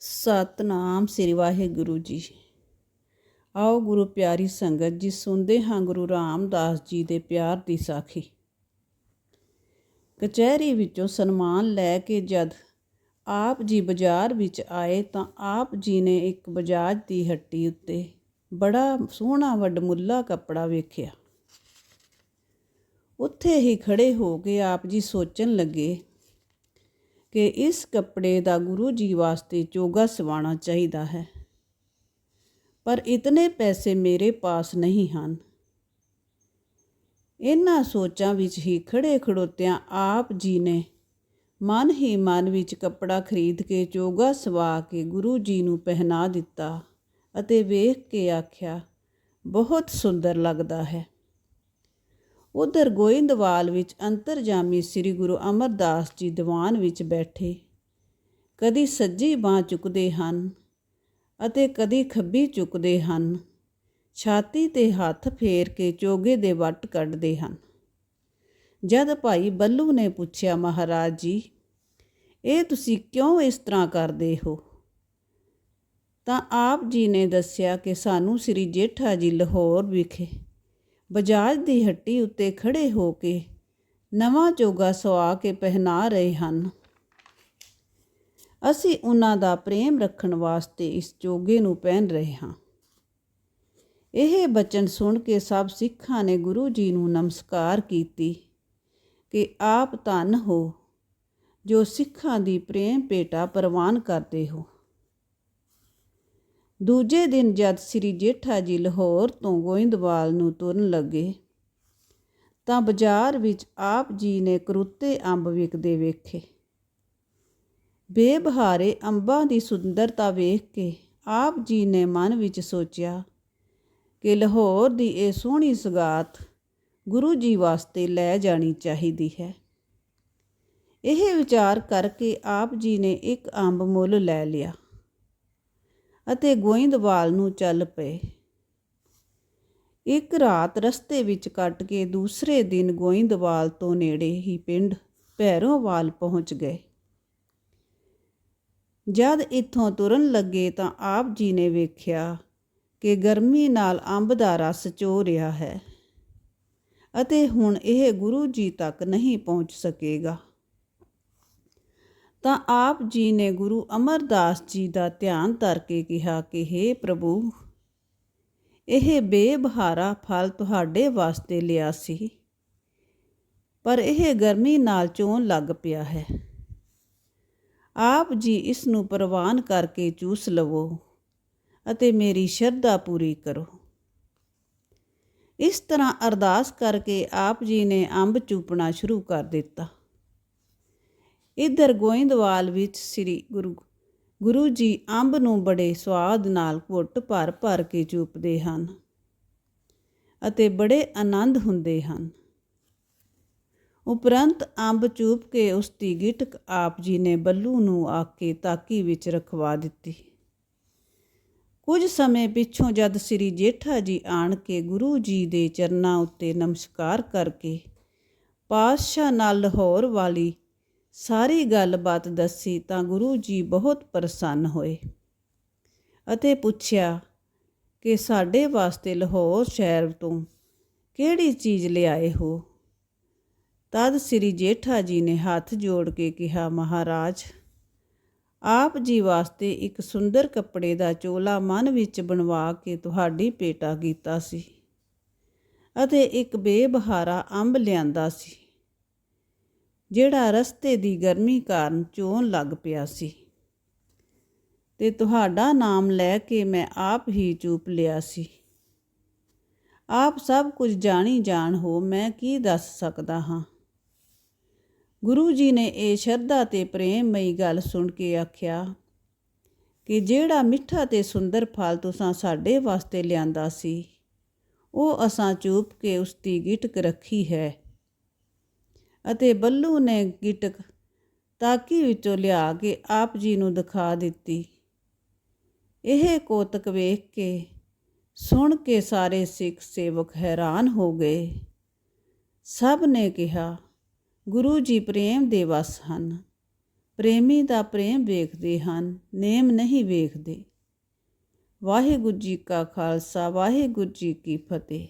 ਸਤਨਾਮ ਸ੍ਰੀ ਵਾਹਿਗੁਰੂ ਜੀ। ਆਓ ਗੁਰੂ ਪਿਆਰੀ ਸੰਗਤ ਜੀ, ਸੁਣਦੇ ਹਾਂ ਗੁਰੂ ਰਾਮਦਾਸ ਜੀ ਦੇ ਪਿਆਰ ਦੀ ਸਾਖੀ। ਕਚਹਿਰੀ ਵਿੱਚੋਂ ਸਨਮਾਨ ਲੈ ਕੇ ਜਦ ਆਪ ਜੀ ਬਾਜ਼ਾਰ ਵਿੱਚ ਆਏ ਤਾਂ ਆਪ ਜੀ ਨੇ ਇੱਕ ਬਜਾਜ ਦੀ ਹੱਟੀ ਉੱਤੇ ਬੜਾ ਸੋਹਣਾ ਵੱਡਮੁੱਲਾ ਕੱਪੜਾ ਵੇਖਿਆ। ਉੱਥੇ ਹੀ ਖੜੇ ਹੋ ਕੇ ਆਪ ਜੀ ਸੋਚਣ ਲੱਗੇ ਕਿ ਇਸ ਕੱਪੜੇ ਦਾ ਗੁਰੂ ਜੀ ਵਾਸਤੇ ਚੋਗਾ ਸਵਾਣਾ ਚਾਹੀਦਾ ਹੈ। ਪਰ ਇਤਨੇ ਪੈਸੇ ਮੇਰੇ ਪਾਸ ਨਹੀਂ ਹਨ। ਇਹਨਾਂ ਸੋਚਾਂ ਵਿੱਚ ਹੀ ਖੜੇ ਖੜੋਤਿਆਂ ਆਪ ਜੀ ਨੇ ਮਨ ਹੀ ਮਨ ਵਿੱਚ ਕੱਪੜਾ ਖਰੀਦ ਕੇ ਚੋਗਾ ਸਵਾ ਕੇ ਗੁਰੂ ਜੀ ਨੂੰ ਪਹਿਨਾ ਦਿੱਤਾ ਅਤੇ ਵੇਖ ਕੇ ਆਖਿਆ, ਬਹੁਤ ਸੁੰਦਰ ਲੱਗਦਾ ਹੈ। ਉਧਰ ਗੋਇੰਦਵਾਲ ਵਿੱਚ ਅੰਤਰਜਾਮੀ ਸ੍ਰੀ ਗੁਰੂ ਅਮਰਦਾਸ ਜੀ ਦੀਵਾਨ ਵਿੱਚ ਬੈਠੇ। ਕਦੀ ਸੱਜੀ ਬਾਹ ਚੁੱਕਦੇ ਹਨ ਅਤੇ ਕਦੀ ਖੱਬੀ ਚੁੱਕਦੇ ਹਨ। ਛਾਤੀ ਤੇ ਹੱਥ ਫੇਰ ਕੇ ਚੋਗੇ ਦੇ ਵੱਟ ਕੱਢਦੇ ਹਨ। ਜਦ ਭਾਈ ਬੱਲੂ ਨੇ ਪੁੱਛਿਆ, ਮਹਾਰਾਜ ਜੀ, ਇਹ ਤੁਸੀਂ ਕਿਉਂ ਇਸ ਤਰ੍ਹਾਂ ਕਰਦੇ ਹੋ? ਤਾਂ ਆਪ ਜੀ ਨੇ ਦੱਸਿਆ ਕਿ ਸਾਨੂੰ ਸ੍ਰੀ ਜੇਠਾ ਜੀ ਲਾਹੌਰ ਵਿਖੇ ਬਜਾਜ ਦੀ ਹੱਟੀ ਉੱਤੇ ਖੜੇ ਹੋ ਕੇ ਨਵਾਂ ਜੋਗਾ ਸਵਾ ਕੇ ਪਹਿਨਾ ਰਹੇ ਹਨ। ਅਸੀਂ ਉਹਨਾਂ ਦਾ ਪ੍ਰੇਮ ਰੱਖਣ ਵਾਸਤੇ ਇਸ ਜੋਗੇ ਨੂੰ ਪਹਿਨ ਰਹੇ ਹਾਂ। ਇਹ ਬਚਨ ਸੁਣ ਕੇ ਸਭ ਸਿੱਖਾਂ ਨੇ ਗੁਰੂ ਜੀ ਨੂੰ ਨਮਸਕਾਰ ਕੀਤੀ ਕਿ ਆਪ ਧੰਨ ਹੋ ਜੋ ਸਿੱਖਾਂ ਦੀ ਪ੍ਰੇਮ ਭੇਟਾ ਪ੍ਰਵਾਨ ਕਰਦੇ ਹੋ। ਦੂਜੇ ਦਿਨ ਜਦ ਸ੍ਰੀ ਜੇਠਾ ਜੀ ਲਾਹੌਰ ਤੋਂ ਗੋਇੰਦਵਾਲ ਨੂੰ ਤੁਰਨ ਲੱਗੇ, ਤਾਂ ਬਾਜ਼ਾਰ ਵਿੱਚ ਆਪ ਜੀ ਨੇ ਕਰੂਤੇ ਅੰਬ ਵਿਕਦੇ ਵੇਖੇ। ਬੇਬਹਾਰੇ ਅੰਬਾਂ ਦੀ ਸੁੰਦਰਤਾ ਵੇਖ ਕੇ ਆਪ ਜੀ ਨੇ ਮਨ ਵਿੱਚ ਸੋਚਿਆ ਕਿ ਲਾਹੌਰ ਦੀ ਇਹ ਸੋਹਣੀ ਸੁਗਾਤ ਗੁਰੂ ਜੀ ਵਾਸਤੇ ਲੈ ਜਾਣੀ ਚਾਹੀਦੀ ਹੈ। ਇਹ ਵਿਚਾਰ ਕਰਕੇ ਆਪ ਜੀ ਨੇ ਇੱਕ ਅੰਬ ਮੁੱਲ ਲੈ ਲਿਆ। ਅਤੇ ਗੋਇੰਦਵਾਲ ਨੂੰ ਚੱਲ ਪਏ। ਇੱਕ ਰਾਤ ਰਸਤੇ ਵਿੱਚ ਕੱਟ ਕੇ ਦੂਸਰੇ ਦਿਨ ਗੋਇੰਦਵਾਲ ਤੋਂ ਨੇੜੇ ਹੀ ਪਿੰਡ ਭੈਰੋਵਾਲ ਪਹੁੰਚ ਗਏ। ਜਦ ਇੱਥੋਂ ਤੁਰਨ ਲੱਗੇ ਤਾਂ ਆਪ ਜੀ ਨੇ ਵੇਖਿਆ ਕਿ ਗਰਮੀ ਨਾਲ ਅੰਬ ਦਾ ਰਸ ਚੋ ਰਿਹਾ ਹੈ ਅਤੇ ਹੁਣ ਇਹ ਗੁਰੂ ਜੀ ਤੱਕ ਨਹੀਂ ਪਹੁੰਚ ਸਕੇਗਾ। ਤਾਂ ਆਪ ਜੀ ਨੇ ਗੁਰੂ ਅਮਰਦਾਸ ਜੀ ਦਾ ਧਿਆਨ ਧਰ ਕੇ ਕਿਹਾ ਕਿ हे ਪ੍ਰਭੂ, ਇਹ ਬੇਬਹਾਰਾ ਫਲ ਤੁਹਾਡੇ ਵਾਸਤੇ ਲਿਆ ਸੀ, ਪਰ ਇਹ ਗਰਮੀ ਨਾਲ ਚੋਣ ਲੱਗ ਪਿਆ ਹੈ। ਆਪ ਜੀ ਇਸ ਨੂੰ ਪ੍ਰਵਾਨ ਕਰਕੇ ਚੂਸ ਲਵੋ ਅਤੇ ਮੇਰੀ ਸ਼ਰਧਾ ਪੂਰੀ ਕਰੋ। ਇਸ ਤਰ੍ਹਾਂ ਅਰਦਾਸ ਕਰਕੇ ਆਪ ਜੀ ਨੇ ਅੰਬ ਚੂਪਣਾ ਸ਼ੁਰੂ ਕਰ ਦਿੱਤਾ। ਇਧਰ ਗੋਇੰਦਵਾਲ ਵਿੱਚ ਸ੍ਰੀ ਗੁਰੂ ਗੁਰੂ ਜੀ ਅੰਬ ਨੂੰ ਬੜੇ ਸਵਾਦ ਨਾਲ ਘੁੱਟ ਭਰ ਭਰ ਕੇ ਚੂਪਦੇ ਹਨ ਅਤੇ ਬੜੇ ਆਨੰਦ ਹੁੰਦੇ ਹਨ। ਉਪਰੰਤ ਅੰਬ ਚੂਪ ਕੇ ਉਸ ਦੀ ਗਿਟਕ ਆਪ ਜੀ ਨੇ ਬੱਲੂ ਨੂੰ ਆ ਕੇ ਤਾਕੀ ਵਿੱਚ ਰਖਵਾ ਦਿੱਤੀ। ਕੁਝ ਸਮੇਂ ਪਿੱਛੋਂ ਜਦ ਸ੍ਰੀ ਜੇਠਾ ਜੀ ਆਣ ਕੇ ਗੁਰੂ ਜੀ ਦੇ ਚਰਨਾਂ ਉੱਤੇ ਨਮਸਕਾਰ ਕਰਕੇ ਪਾਤਸ਼ਾਹ ਨਾਲ ਲਾਹੌਰ ਵਾਲੀ ਸਾਰੀ ਗੱਲਬਾਤ ਦੱਸੀ ਤਾਂ ਗੁਰੂ ਜੀ ਬਹੁਤ ਪ੍ਰਸੰਨ ਹੋਏ ਅਤੇ ਪੁੱਛਿਆ ਕਿ ਸਾਡੇ ਵਾਸਤੇ ਲਾਹੌਰ ਸ਼ਹਿਰ ਤੋਂ ਕਿਹੜੀ ਚੀਜ਼ ਲਿਆਏ ਹੋ? ਤਦ ਸ੍ਰੀ ਜੇਠਾ ਜੀ ਨੇ ਹੱਥ ਜੋੜ ਕੇ ਕਿਹਾ, ਮਹਾਰਾਜ, ਆਪ ਜੀ ਵਾਸਤੇ ਇੱਕ ਸੁੰਦਰ ਕੱਪੜੇ ਦਾ ਚੋਲਾ ਮਨ ਵਿੱਚ ਬਣਵਾ ਕੇ ਤੁਹਾਡੀ ਪੇਟਾ ਕੀਤਾ ਸੀ ਅਤੇ ਇੱਕ ਬੇਬਹਾਰਾ ਅੰਬ ਲਿਆਂਦਾ ਸੀ। ਜਿਹੜਾ ਰਸਤੇ ਦੀ ਗਰਮੀ ਕਾਰਨ ਚੋਣ ਲੱਗ ਪਿਆ ਸੀ। ਤੇ ਤੁਹਾਡਾ ਨਾਮ ਲੈ ਕੇ ਮੈਂ ਆਪ ਹੀ ਚੂਪ ਲਿਆ ਸੀ। ਆਪ ਸਭ ਕੁਝ ਜਾਣੀ ਜਾਣ ਹੋ ਮੈਂ ਕੀ ਦੱਸ ਸਕਦਾ ਹਾਂ? ਗੁਰੂ ਜੀ ਨੇ ਇਹ ਸ਼ਰਧਾ ਤੇ ਪ੍ਰੇਮਮਈ ਗੱਲ ਸੁਣ ਕੇ ਆਖਿਆ ਕਿ ਜਿਹੜਾ ਮਿੱਠਾ ਤੇ ਸੁੰਦਰ ਫਲ ਤੁਸੀਂ ਸਾਡੇ ਵਾਸਤੇ ਲਿਆਂਦਾ ਸੀ, ਉਹ ਅਸਾਂ ਚੂਪ ਕੇ ਉਸ ਦੀ ਗਿਟਕ ਰੱਖੀ ਹੈ। ਅਤੇ ਬੱਲੂ ਨੇ ਗਿਟਕ ਤਾਕੀ ਵਿੱਚੋਂ ਲਿਆ ਕੇ ਆਪ ਜੀ ਨੂੰ ਦਿਖਾ ਦਿੱਤੀ। ਇਹ ਕੋਤਕ ਵੇਖ ਕੇ ਸੁਣ ਕੇ ਸਾਰੇ ਸਿੱਖ ਸੇਵਕ ਹੈਰਾਨ ਹੋ ਗਏ। ਸਭ ਨੇ ਕਿਹਾ, ਗੁਰੂ ਜੀ ਪ੍ਰੇਮ ਦੇ ਵਸ ਹਨ। ਪ੍ਰੇਮੀ ਦਾ ਪ੍ਰੇਮ ਵੇਖਦੇ ਹਨ, ਨੇਮ ਨਹੀਂ ਵੇਖਦੇ। ਵਾਹਿਗੁਰੂ ਜੀ ਕਾ ਖਾਲਸਾ, ਵਾਹਿਗੁਰੂ ਜੀ ਕੀ ਫਤਿਹ।